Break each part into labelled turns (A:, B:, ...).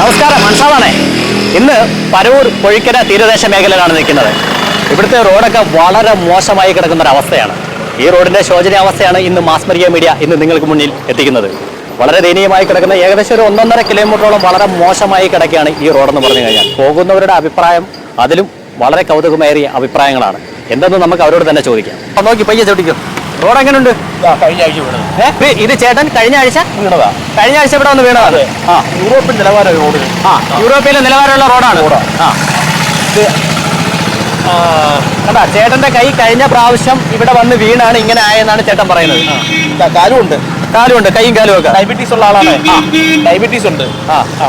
A: നമസ്കാരം മനസ്സാവാണേ ഇന്ന് പരവൂർ പൊഴിക്കര തീരദേശ മേഖലയിലാണ് നിൽക്കുന്നത്. ഇവിടുത്തെ റോഡൊക്കെ വളരെ മോശമായി കിടക്കുന്ന ഒരു അവസ്ഥയാണ് ഈ റോഡിന്റെ ശോചനീയാവസ്ഥയാണ് ഇന്ന് മാസ്മരിയ മീഡിയ ഇന്ന് നിങ്ങൾക്ക് മുന്നിൽ എത്തിക്കുന്നത്. വളരെ ദയനീയമായി കിടക്കുന്ന ഏകദേശം ഒരു ഒന്നൊന്നര കിലോമീറ്ററോളം വളരെ മോശമായി കിടക്കുകയാണ് ഈ റോഡെന്ന് പറഞ്ഞു കഴിഞ്ഞാൽ. പോകുന്നവരുടെ അഭിപ്രായം അതിലും വളരെ കൗതുകമേറിയ അഭിപ്രായങ്ങളാണ്. എന്തെന്ന് നമുക്ക് അവരോട് തന്നെ ചോദിക്കാം. നോക്കി പയ്യെ ചോദിക്കും റോഡ് എങ്ങനെയുണ്ട്
B: കഴിഞ്ഞ ആഴ്ച വീണത്.
A: ഇത് ചേട്ടൻ കഴിഞ്ഞ ആഴ്ച
B: വീണതാ.
A: കഴിഞ്ഞ ആഴ്ച ഇവിടെ വന്ന് വീണതാണ് ആ.
B: യൂറോപ്യൻ നിലവാരം റോഡ്.
A: ആ യൂറോപ്പിലെ നിലവാരമുള്ള റോഡാണ്. ആ. ഇത് കണ്ടാ ചേട്ടന്റെ കൈ കഴിഞ്ഞ പ്രാവശ്യം ഇവിടെ വന്ന് വീണാണ് ഇങ്ങനെ ആയെന്നാണ് ചേട്ടൻ പറയുന്നത്.
B: കാലുണ്ട്
A: കാലുണ്ട് കൈയും കാലും ഒക്കെ.
B: ഡയബറ്റീസ് ഉള്ള ആളാണ്. ഡയബറ്റീസ് ഉണ്ട്.
A: ആ
B: ആ.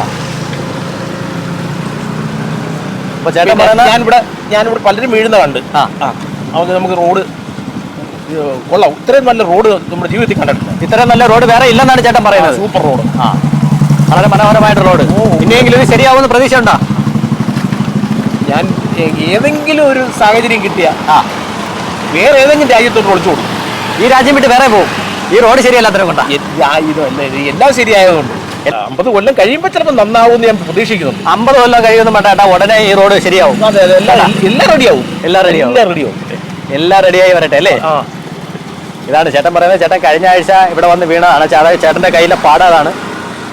A: അപ്പൊ ചേട്ടൻ പറയുന്നത്
B: ഞാനിവിടെ ഞാനിവിടെ പലരും വീഴുന്ന കണ്ട്.
A: ആ.
B: ആ. നമുക്ക് റോഡ് കൊള്ളാം. ഇത്രയും നല്ല റോഡ് നമ്മുടെ ജീവിതത്തിൽ കണ്ടിട്ടുണ്ട്.
A: ഇത്രയും നല്ല റോഡ് വേറെ ഇല്ലെന്നാണ് ചേട്ടൻ പറയുന്നത്.
B: Super road.
A: ആ വളരെ മനോഹരമായിട്ട് റോഡ്. ഇനിയെങ്കിലും ഇത് ശരിയാവുന്ന പ്രതീക്ഷ ഉണ്ടോ
B: ഞാൻ ഏതെങ്കിലും ഒരു സാഹചര്യം കിട്ടിയ
A: ആ.
B: വേറെ ഏതെങ്കിലും രാജ്യത്തോട്ട് ഒളിച്ചു കൊടുക്കും.
A: ഈ രാജ്യം വിട്ട് വേറെ പോകും ഈ റോഡ് ശരിയല്ലാത്തതിനെ കൊണ്ടാ.
B: ഇതല്ല ഇത് എല്ലാം ശരിയായതുകൊണ്ട്. അമ്പത് കൊല്ലം കഴിയുമ്പോൾ ചിലപ്പോൾ നന്നാവും ഞാൻ പ്രതീക്ഷിക്കുന്നുണ്ട്.
A: അമ്പത് കൊല്ലം കഴിയുമെന്ന് വേണ്ട ഉടനെ ഈ റോഡ് ശരിയാവും.
B: എല്ലാം എല്ലാം റെഡിയാവും
A: എല്ലാം റെഡിയാവും
B: എല്ലാം റെഡിയാവും
A: എല്ലാം റെഡിയായി വരട്ടെ അല്ലേ?
B: ആ.
A: ഇതാണ് ചേട്ടൻ പറയുന്നത്. ചേട്ടൻ കഴിഞ്ഞ ആഴ്ച ഇവിടെ വന്ന് വീണതാണ്. ചേട്ടൻ ചേട്ടന്റെ കയ്യിലെ പാടാതാണ്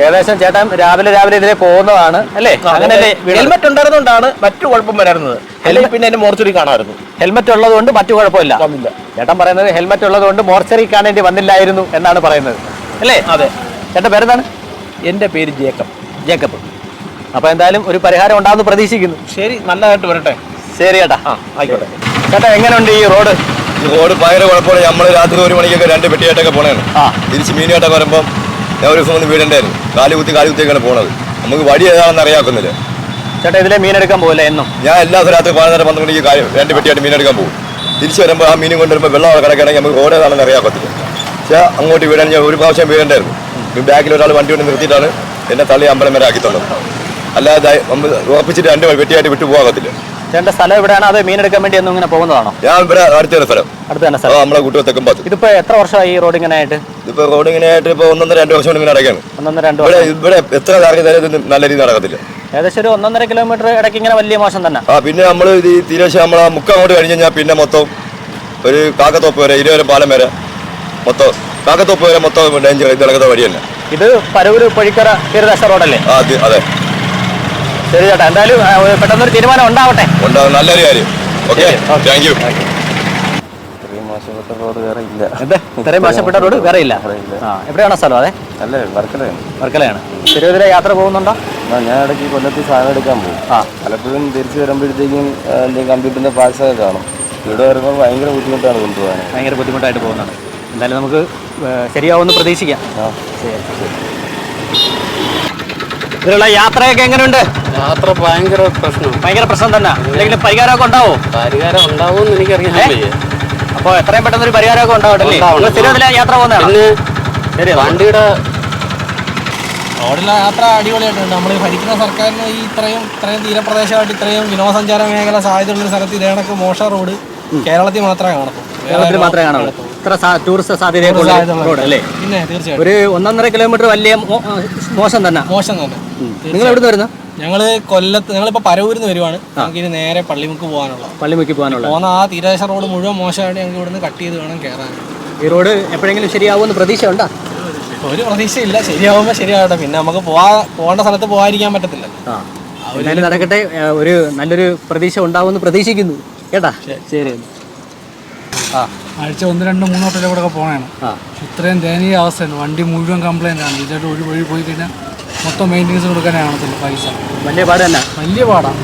A: ഏകദേശം ചേട്ടൻ രാവിലെ രാവിലെ ഇതിലെ പോകുന്നതാണ് അല്ലേ? അങ്ങനെ
B: ഹെൽമെറ്റ് ഉണ്ടായിരുന്നതുകൊണ്ടാണ് മറ്റു കുഴപ്പം വരാറുന്നത്. അല്ലെങ്കിൽ പിന്നെ എന്നെ മോർച്ചറി കാണാമായിരുന്നു.
A: ഹെൽമെറ്റ് ഉള്ളത് കൊണ്ട് മറ്റു കുഴപ്പമില്ല. ചേട്ടൻ പറയുന്നത് ഹെൽമെറ്റ് ഉള്ളത് കൊണ്ട് മോർച്ചറി കാണേണ്ടി വന്നില്ലായിരുന്നു എന്നാണ് പറയുന്നത്. അല്ലേ?
B: അതെ.
A: ചേട്ടൻ പേരെന്താണ്?
B: എന്റെ പേര് ജേക്കബ്.
A: ജേക്കബ്. അപ്പൊ എന്തായാലും ഒരു പരിഹാരം ഉണ്ടാകുന്നു പ്രതീക്ഷിക്കുന്നു.
B: ശരി നല്ലതായിട്ട് വരട്ടെ.
A: ശരി ചേട്ടാ.
B: ആ ആയിക്കോട്ടെ.
A: ചേട്ടാ എങ്ങനെയുണ്ട് ഈ റോഡ്?
C: റോഡ് ഭയങ്കര കുഴപ്പമില്ല നമ്മൾ രാത്രി ഒരു മണിക്കൊക്കെ രണ്ട് പെട്ടിയായിട്ടൊക്കെ പോണേണ് തിരിച്ച് മീനുമായിട്ടൊക്കെ വരുമ്പോൾ ഞാൻ ഒരു ദിവസം ഒന്ന് വീടണ്ടായിരുന്നു കാലി കുത്തി കാലി കുത്തിയൊക്കെയാണ് പോണത്. നമുക്ക് വഴി ഏതാണെന്ന് അറിയാക്കുന്നില്ല.
A: ചേട്ടാ ഇതിലെ മീനെടുക്കാൻ പോകില്ല എന്നും?
C: ഞാൻ എല്ലാ ദിവസവും രാത്രി പതിനൊന്നര പന്ത്രണ്ട് മണിക്ക് കാര്യം രണ്ട് പെട്ടിയായിട്ട് മീനെടുക്കാൻ പോകും. തിരിച്ച് വരുമ്പോൾ ആ മീനും കൊണ്ടുവരുമ്പോൾ വെള്ളം അവിടെ കിടക്കുകയാണെങ്കിൽ നമുക്ക് റോഡ് ഏതാണെന്ന് അറിയാക്കത്തില്ല. പക്ഷേ അങ്ങോട്ട് വീടാൻ ഞാൻ ഒരു പ്രാവശ്യം വീടണ്ടായിരുന്നു ബാക്കിൽ ഒരാൾ വണ്ടി കൊണ്ട് നിർത്തിയിട്ടാണ് എന്നെ തള്ളി അമ്പലം വരെ ആക്കിത്തുള്ളത് അല്ലാതെ ഉറപ്പിച്ചിട്ട് രണ്ട് പെട്ടിയായിട്ട് വിട്ടു പോകാകത്തില്ല
A: ചേട്ടന്റെ സ്ഥലം എവിടെയാണ്? അത് മീനെടുക്കാൻ വേണ്ടി ഒന്നും ഇങ്ങനെ പോകുന്നതാണോ?
C: ഞാൻ ഇവിടെ അടുത്തൊരു സ്ഥലം.
A: അടുത്ത് തന്നെ സ്ഥലം.
C: നമ്മളെ കുട്ടികൾ തെക്കുമ്പത്ത്
A: ഇതിപ്പോ എത്ര വർഷമായി ഈ റോഡ് ഇങ്ങനെ ആയിട്ട്
C: ഇതിപ്പോൾ റോഡ് ഇങ്ങനെ ആയിട്ട് ഇപ്പോൾ ഒന്നൊന്നര രണ്ട് വർഷം കൊണ്ട് ഇങ്ങനെ
A: ഒന്നൊന്നര രണ്ട്
C: ഇവിടെ
A: വർഷം.
C: ഇവിടെ എത്ര കാര്യം തരം നല്ല രീതി നടക്കത്തില്ല.
A: ഏകദേശം ഒരു ഒന്നൊന്നര കിലോമീറ്റർ ഇടയ്ക്ക് ഇങ്ങനെ വലിയ മോശം തന്നെ.
C: ആ പിന്നെ നമ്മൾ ഇത് ഈ തീരശ നമ്മൾ ആ മുക്കം അങ്ങോട്ട് കഴിഞ്ഞ് കഴിഞ്ഞാൽ പിന്നെ മൊത്തം ഒരു കാക്കത്തോപ്പ് വരെ ഇരുവരും പാലം വരെ മൊത്തം കാക്കത്തോപ്പ് വരെ മൊത്തം ഡേഞ്ചർ ഇത് നടക്കുന്ന വഴി തന്നെ
A: ഇത് പരവൂർ പഴിക്കര തീരദേശ റോഡല്ലേ?
C: അതെ.
A: ശരി ചേട്ടാ എന്തായാലും പെട്ടെന്നൊരു തീരുമാനം ഉണ്ടാവട്ടെ.
C: ഉണ്ടാവും നല്ലൊരു കാര്യം. ഓക്കെ
A: ശരി.
C: താങ്ക് യു
D: ഇത്രയും മോശപ്പെട്ട റോഡ് വേറെ ഇല്ല.
A: എന്ത്? ഇത്രയും മോശപ്പെട്ട റോഡ് വേറെ ഇല്ല? ആ എവിടെയാണോ സ്ഥലം അതെ?
D: അല്ലേ വർക്കലയാണ്.
A: വർക്കലയാണ്. തിരുവതിര യാത്ര പോകുന്നുണ്ടോ?
D: ഞാൻ ഇടയ്ക്ക് കൊല്ലത്ത് സാധനം എടുക്കാൻ പോകും.
A: ആ.
D: പലപ്പോഴും തിരിച്ചു വരുമ്പോഴത്തേക്കും എന്റെ കമ്പ്യൂട്ടറിന്റെ കമ്പ്യൂട്ടറിന്റെ പാഴ്സൊക്കെ കാണും. ഇവിടെ വരുമ്പോൾ ഭയങ്കര ബുദ്ധിമുട്ടാണ് കൊണ്ടുപോകാൻ.
A: ഭയങ്കര ബുദ്ധിമുട്ടായിട്ട് പോകുന്നതാണ് എന്തായാലും നമുക്ക് ശരിയാവുമെന്ന് പ്രതീക്ഷിക്കാം.
D: ആ.
A: ഇതിലുള്ള യാത്രയൊക്കെ എങ്ങനെയുണ്ട്
E: യാത്ര ഭയങ്കര പ്രശ്നം.
A: ഭയങ്കര പ്രശ്നം തന്നെ. എന്തെങ്കിലും പരിഹാരമൊക്കെ ഉണ്ടാവോ?
E: പരിഹാരം ഉണ്ടാവുമെന്ന് എനിക്കറിയാൻ
A: അപ്പോൾ എത്രയും പെട്ടെന്ന് ഒരു പരിഹാരമൊക്കെ ഉണ്ടാവട്ടെ തിരുവതിര യാത്ര പോകുന്നതാണ്? ശരി
E: വണ്ടിയുടെ
F: റോഡിലെ യാത്ര അടിപൊളിയായിട്ടുണ്ട്. നമ്മൾ ഭരിക്കുന്ന സർക്കാരിന് ഈ ഇത്രയും ഇത്രയും തീരപ്രദേശമായിട്ട് ഇത്രയും വിനോദസഞ്ചാര മേഖല സാധ്യതയുള്ള സ്ഥലത്ത് ഇതേ കണക്ക് മോശ റോഡ്. കേരളത്തിൽ മാത്രമേ കാണത്തുള്ളൂ
A: കേരളത്തിൽ മാത്രമേ കാണുള്ളൂ. ഇത്ര ടൂറിസ്റ്റ് സാധ്യതയൊക്കെ ഉള്ള റോഡ് അല്ലേ?
F: പിന്നെ തീർച്ചയായിട്ടും.
A: ഒരു ഒന്നൊന്നര കിലോമീറ്റർ വലിയ മോശം തന്നെ.
F: മോശം തന്നെ.
A: നിങ്ങൾ എവിടുന്ന് വരുന്നത്
F: ഞങ്ങൾ കൊല്ലത്ത് ഞങ്ങളിപ്പോ പരവൂരിൽ നിന്ന് വരുവാണ് ഞങ്ങൾക്ക് ഇനി നേരെ പള്ളിമുക്ക് പോകാനുള്ള
A: പള്ളിമുക്കി പോകാനുള്ള
F: പോകുന്ന ആ തീരദേശ റോഡ് മുഴുവൻ മോശമായിട്ട് ഞങ്ങൾക്ക് ഇവിടുന്ന് കട്ട് ചെയ്ത് വേണം കയറാൻ
A: ഈ റോഡ് എപ്പോഴെങ്കിലും ശരിയാവുമെന്ന് പ്രതീക്ഷ ഉണ്ടോ
F: ഒരു പ്രതീക്ഷ ഇല്ല ശരിയാവുമ്പോ ശരിയാവട്ടെ. പിന്നെ നമുക്ക് പോവാ പോകേണ്ട സ്ഥലത്ത് പോകാതിരിക്കാൻ പറ്റത്തില്ല.
A: നടക്കട്ടെ. ഒരു നല്ലൊരു പ്രതീക്ഷ ഉണ്ടാവുമെന്ന് പ്രതീക്ഷിക്കുന്നു. കേട്ടാ? ശരി. ആ.
G: ആഴ്ച ഒന്ന് രണ്ട് മൂന്ന് ഹോട്ടലിൽ കൂടെ
A: ആ.
G: ഇത്രയും ദയനീയ അവസ്ഥയാണ് വണ്ടി മുഴുവൻ കംപ്ലൈന്റ് ആണ്. ഇതായിട്ട് ഒരു വഴി പോയി കഴിഞ്ഞാൽ മൊത്തം മെയിന്റെനൻസ് കൊടുക്കാനേ കാണത്തില്ല പൈസ.
A: വലിയ പാട് തന്നെ.
G: വലിയ പാടാണ്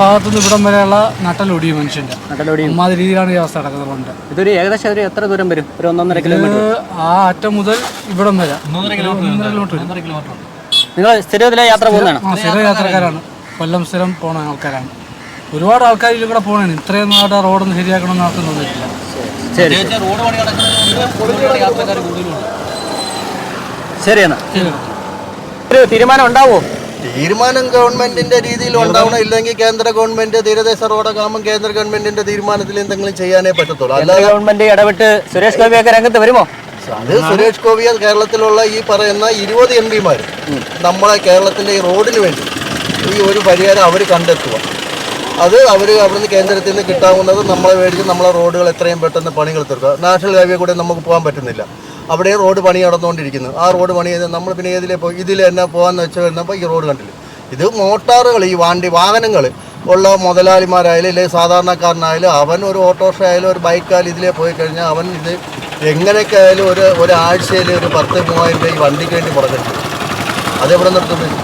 G: ഭാഗത്തു നിന്ന് ഇവിടം വരെയുള്ള നട്ടലൊടിയും മനുഷ്യന്റെ.
A: നട്ടലോടി
G: അമ്മാതിരി രീതിയിലാണ് ഈ അവസ്ഥ നടക്കുന്നത് പണ്ട്.
A: ഇതൊരു ഏകദേശം ഒരു എത്ര ദൂരം വരും? ഒരു ഒന്നൊന്നര കിലോമീറ്റർ
G: ആ അറ്റം മുതൽ ഇവിടം വരെ. ഒന്നര കിലോമീറ്റർ.
A: നിങ്ങൾ സ്ഥിരത്തിലെ യാത്ര പോകുന്നതാണ്?
G: ആ സ്ഥിര യാത്രക്കാരാണ്. കൊല്ലം സ്ഥിരം പോണ ആൾക്കാരാണ്. ഒരുപാട് ആൾക്കാർ ഇതിൽ കൂടെ പോകണേ ഇത്രയും നാട് റോഡൊന്നും ശരിയാക്കണമെന്ന് ആർക്കും തോന്നിയിട്ടില്ല.
A: ശരി ശരി. എന്നാ. ഒരു തീരുമാനം ഉണ്ടാവോ?
H: തീരുമാനം ഗവൺമെന്റിന്റെ രീതിയിൽ ഉണ്ടാവണം. ഇല്ലെങ്കിൽ കേന്ദ്ര ഗവൺമെന്റ് തീരദേശ റോഡാകുമ്പോൾ കേന്ദ്ര ഗവൺമെന്റിന്റെ തീരുമാനത്തിൽ എന്തെങ്കിലും ചെയ്യാനേ പറ്റത്തുള്ളൂ. അല്ലാതെ
A: ഗവൺമെന്റ് ഇടപെട്ട് സുരേഷ് ഗോപിയൊക്കെ രംഗത്ത് വരുമോ?
H: അത് സുരേഷ് ഗോപിയ കേരളത്തിലുള്ള ഈ പറയുന്ന ഇരുപത് എം പിമാർ നമ്മളെ കേരളത്തിന്റെ ഈ റോഡിന് വേണ്ടി ഈ ഒരു പരിഹാരം അവർ കണ്ടെത്തുക. അത് അവർ അവിടുന്ന് കേന്ദ്രത്തിൽ നിന്ന് കിട്ടാവുന്നത് നമ്മളെ മേടിച്ച് നമ്മളെ റോഡുകൾ എത്രയും പെട്ടെന്ന് പണികൾ തീർക്കുക. നാഷണൽ ഹൈവേ കൂടെ നമുക്ക് പോകാൻ പറ്റുന്നില്ല. അവിടെ റോഡ് പണി നടന്നുകൊണ്ടിരിക്കുന്നു. ആ റോഡ് പണി നമ്മൾ പിന്നെ ഏതിലേ പോയി ഇതിൽ തന്നെ പോകാന്ന് വെച്ച് വരുന്നപ്പോൾ ഈ റോഡ് കണ്ടില്ല? ഇത് മോട്ടാറുകൾ ഈ വണ്ടി വാഹനങ്ങൾ ഉള്ള മുതലാളിമാരായാലും അല്ലെങ്കിൽ സാധാരണക്കാരനായാലും അവൻ ഒരു ഓട്ടോറിക്ഷ ആയാലും ഒരു ബൈക്കായാലും ഇതിലേ പോയി കഴിഞ്ഞാൽ അവൻ ഇത് എങ്ങനെയൊക്കെ ആയാലും ഒരു ഒരാഴ്ചയിൽ ഒരു പത്ത് മൂവായിരം രൂപ ഈ വണ്ടിക്ക് വേണ്ടി മുടക്കിട്ടുണ്ട് അതെവിടെ നിർത്തുന്നത്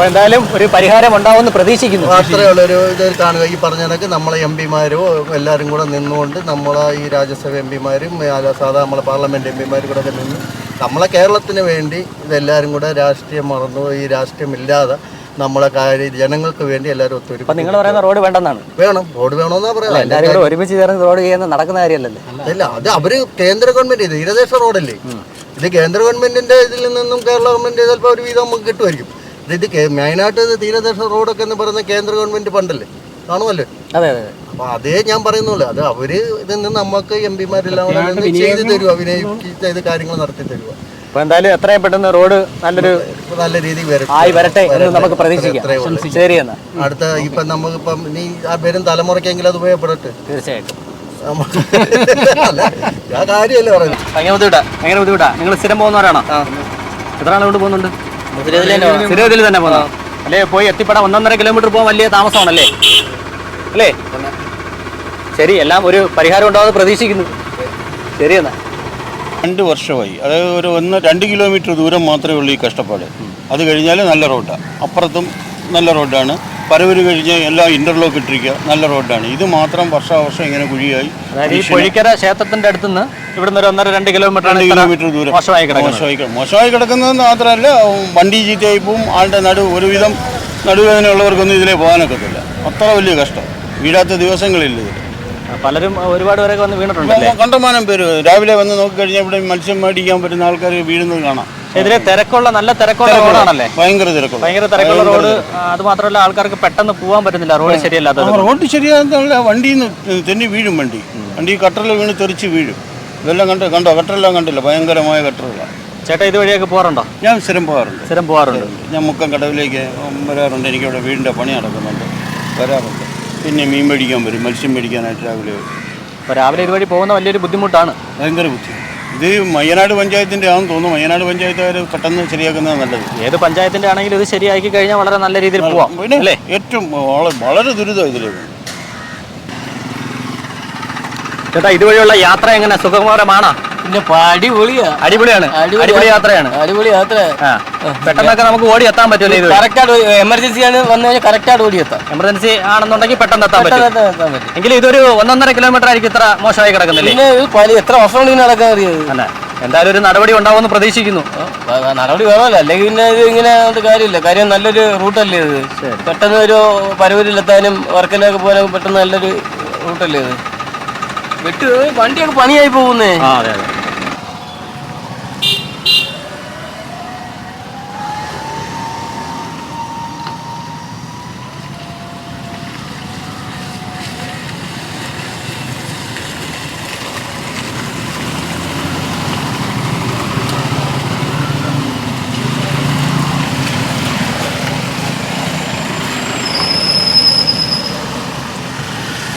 A: അപ്പോൾ എന്തായാലും ഒരു പരിഹാരം ഉണ്ടാവുമെന്ന് പ്രതീക്ഷിക്കുന്നു.
H: മാത്രമേ ഇത് കാണുക. ഈ പറഞ്ഞതൊക്കെ കണക്ക് നമ്മളെ എം പിമാരോ എല്ലാവരും കൂടെ നിന്നുകൊണ്ട് നമ്മളെ ഈ രാജ്യസഭ എം പിമാരും സാധാരണ നമ്മളെ പാർലമെന്റ് എം പിമാരും കൂടെ ഒക്കെ നിന്ന് നമ്മളെ കേരളത്തിന് വേണ്ടി ഇതെല്ലാവരും കൂടെ രാഷ്ട്രീയം മറന്നു. ഈ രാഷ്ട്രീയം ഇല്ലാതെ നമ്മളെ കാര്യം ജനങ്ങൾക്ക് വേണ്ടി എല്ലാവരും
A: അപ്പൊ
H: ഒത്തൊരു
A: നിങ്ങൾ പറയുന്ന റോഡ് വേണ്ടെന്നാണ്.
H: വേണം. റോഡ് വേണമെന്നാ പറയാം.
A: എല്ലാവരും കൂടെ ഒരുമിച്ച് ചേർന്ന് റോഡ് ചെയ്യുന്ന നടക്കുന്ന കാര്യമല്ലേ
H: അല്ല അത് അവർ കേന്ദ്ര ഗവൺമെന്റ് തീരദേശ റോഡല്ലേ. ഇത് കേന്ദ്ര ഗവൺമെന്റിന്റെ ഇതിൽ നിന്നും കേരള ഗവൺമെന്റ് ചിലപ്പോൾ ഒരു വീതം നമുക്ക് കിട്ടുമായിരിക്കും. ഇത് മെയിനായിട്ട് ഇത് തീരദേശ റോഡൊക്കെ എന്ന് പറയുന്ന കേന്ദ്ര ഗവൺമെന്റ് ഫണ്ടല്ലേ? കാണുമല്ലേ?
A: അതെ അതെ.
H: അപ്പൊ അതേ ഞാൻ പറയുന്നുള്ളൂ. അത് അവർ ഇതിൽ നിന്ന് നമുക്ക് എം പിമാരെല്ലാം ചെയ്തു തരുക അഭിനയിച്ച് ചെയ്ത് കാര്യങ്ങൾ നടത്തി തരുക
A: അപ്പൊ എന്തായാലും എത്രയും പെട്ടെന്ന് റോഡ് നല്ലൊരു
H: നല്ല രീതിയിൽ
A: ആയി വരട്ടെ എന്ന്. നമുക്ക് പ്രതീക്ഷിക്കാം. ശരി. എന്നാ.
H: അടുത്ത ഇപ്പൊ നമുക്കിപ്പം ഇനി ആ വരും തലമുറയ്ക്കെങ്കിലും അത് ഉപയോഗപ്പെടട്ടെ.
A: തീർച്ചയായിട്ടും.
H: കാര്യമല്ലേ
A: ബുദ്ധിമുട്ടാ. ഭയങ്കര ബുദ്ധിമുട്ടാ. നിങ്ങൾ സ്ഥിരം പോകുന്നവരാണോ? എത്ര ആളുകൊണ്ട് പോകുന്നുണ്ട്? സ്ഥിരം ഇതിൽ തന്നെ പോകുന്നത് അല്ലേ പോയി എത്തിപ്പെടാൻ ഒന്നൊന്നര കിലോമീറ്റർ പോകാൻ വലിയ താമസമാണല്ലേ? അല്ലേ? ശരി എല്ലാം ഒരു പരിഹാരം ഉണ്ടാവാതെ പ്രതീക്ഷിക്കുന്നു. ശരി എന്നാ.
I: രണ്ട് വർഷമായി. അതായത് ഒരു ഒന്ന് രണ്ട് കിലോമീറ്റർ ദൂരം മാത്രമേ ഉള്ളൂ ഈ കഷ്ടപ്പാട്. അത് കഴിഞ്ഞാൽ നല്ല റോഡാണ് അപ്പുറത്തും നല്ല റോഡാണ്. പരവര് കഴിഞ്ഞ് എല്ലാം ഇന്റർലോക്ക് ഇട്ടിരിക്കുക. നല്ല റോഡാണ്. ഇത് മാത്രം വർഷാവർഷം ഇങ്ങനെ കുഴിയായി.
A: അതായത് ഈ പൊഴിക്കര ക്ഷേത്രത്തിന്റെ അടുത്തുനിന്ന് ഇവിടുന്ന് ഒരു ഒന്നര രണ്ട് കിലോമീറ്റർ
I: രണ്ട് കിലോമീറ്റർ ദൂരം.
A: മോശമായി കിടക്കും
I: മോശമായി കിടക്കുന്നത് മാത്രമല്ല വണ്ടി ചീത്തയായി പോവും ആളുടെ നടു ഒരുവിധം നടുവേദന ഉള്ളവർക്കൊന്നും ഇതിലേ പോകാനൊക്കത്തില്ല. അത്ര വലിയ കഷ്ടം. വീഴാത്ത ദിവസങ്ങളില്ല ഇതിൽ
A: പലരും ഒരുപാട് പേരൊക്കെ വന്ന് വീണിട്ടുണ്ട്
I: കണ്ടമാനം പേര്. രാവിലെ വന്ന് നോക്കിക്കഴിഞ്ഞാൽ ഇവിടെ മത്സ്യം മേടിക്കാൻ പറ്റുന്ന ആൾക്കാർ വീഴുന്നത് കാണാം.
A: എതിരെ തിരക്കുള്ള നല്ല തിരക്കുള്ള റോഡാണല്ലേ?
I: ഭയങ്കര തിരക്കുള്ള.
A: ഭയങ്കര തിരക്കുള്ള റോഡ്. അത് മാത്രമല്ല ആൾക്കാർക്ക് പെട്ടെന്ന് പോകാൻ പറ്റുന്നില്ല. റോഡ് ശരിയല്ലാത്തത്.
I: ആ, റോഡ് ശരിയാകുന്നില്ല വണ്ടി തെന്നി വീഴും വണ്ടി. വണ്ടി കട്ടറിൽ വീണ് തെറിച്ച് വീഴും. ഇതെല്ലാം കണ്ട് കണ്ടോ? കട്ടറെല്ലാം കണ്ടില്ല? ഭയങ്കരമായ കട്ടറുകളാണ്
A: ചേട്ടാ ഇതുവഴിയൊക്കെ പോകാറുണ്ടോ?
I: ഞാൻ സ്ഥിരം പോകാറുണ്ട്.
A: സ്ഥിരം പോകാറുണ്ട്.
I: ഞാൻ മുക്കം കടവിലേക്ക് വരാറുണ്ട്. എനിക്കിവിടെ വീടിന്റെ പണി നടക്കുന്നുണ്ട്. വരാറുണ്ട്. പിന്നെ മീൻ മേടിക്കാൻ വരും. മത്സ്യം മേടിക്കാനായിട്ട് രാവിലെ വരും.
A: അപ്പോൾ രാവിലെ ഇതുവഴി പോകുന്ന വലിയൊരു ബുദ്ധിമുട്ടാണ്.
I: ഭയങ്കര ബുദ്ധി ഇത് മയ്യനാട് പഞ്ചായത്തിന്റെ ആണെന്ന് തോന്നുന്നു. മയ്യനാട് പഞ്ചായത്തുകാർ പെട്ടെന്ന് ശരിയാക്കുന്നത് നല്ലത്.
A: ഏത് പഞ്ചായത്തിന്റെ ആണെങ്കിലും ഇത് ശരിയാക്കി കഴിഞ്ഞാൽ വളരെ നല്ല രീതിയിൽ പോവാം.
I: പിന്നെ
A: അല്ലേ?
I: ഏറ്റവും വളരെ വളരെ ദുരിതം ഇതിൽ
A: ചേട്ടാ ഇതുവഴിയുള്ള യാത്ര എങ്ങനെ സുഖകരമാണോ?
E: പിന്നെ അടിപൊളിയാ
A: അടിപൊളിയാണ്.
E: അടിപൊളി
A: യാത്രയാണ്.
E: അടിപൊളി യാത്ര.
A: പെട്ടെന്നൊക്കെ നമുക്ക് ഓടി എത്താൻ പറ്റുമല്ലോ ഇത്
E: കറക്റ്റായിട്ട് എമർജൻസി ആണ് വന്നു കഴിഞ്ഞാൽ ഓടി എത്താം.
A: എമർജൻസി ആണെന്നുണ്ടെങ്കിൽ പെട്ടെന്ന് എത്താൻ പറ്റും. എങ്കിലും ഇതൊരു ഒന്നൊന്നര കിലോമീറ്റർ ആയിരിക്കും ഇത്ര മോശമായി കിടക്കുന്നില്ല?
E: പിന്നെ എത്ര വർഷം കൊണ്ട് നടക്കാൻ അറിയാതെ
A: അല്ല എന്തായാലും ഒരു നടപടി ഉണ്ടാവുമെന്ന് പ്രതീക്ഷിക്കുന്നു.
E: നടപടി വേണമല്ലോ അല്ലെങ്കിൽ പിന്നെ ഇത് ഇങ്ങനെ കാര്യമില്ല. കാര്യം നല്ലൊരു റൂട്ടല്ലേ ഇത്? പെട്ടെന്ന് ഒരു പരവൂരിലെത്താനും വർക്കിലൊക്കെ പോകാനൊക്കെ പെട്ടെന്ന് നല്ലൊരു റൂട്ടല്ലേ ഇത്? വിട്ട് വണ്ടിയൊക്കെ പണിയായി പോകുന്നേ.
A: ആ അതെ അതെ.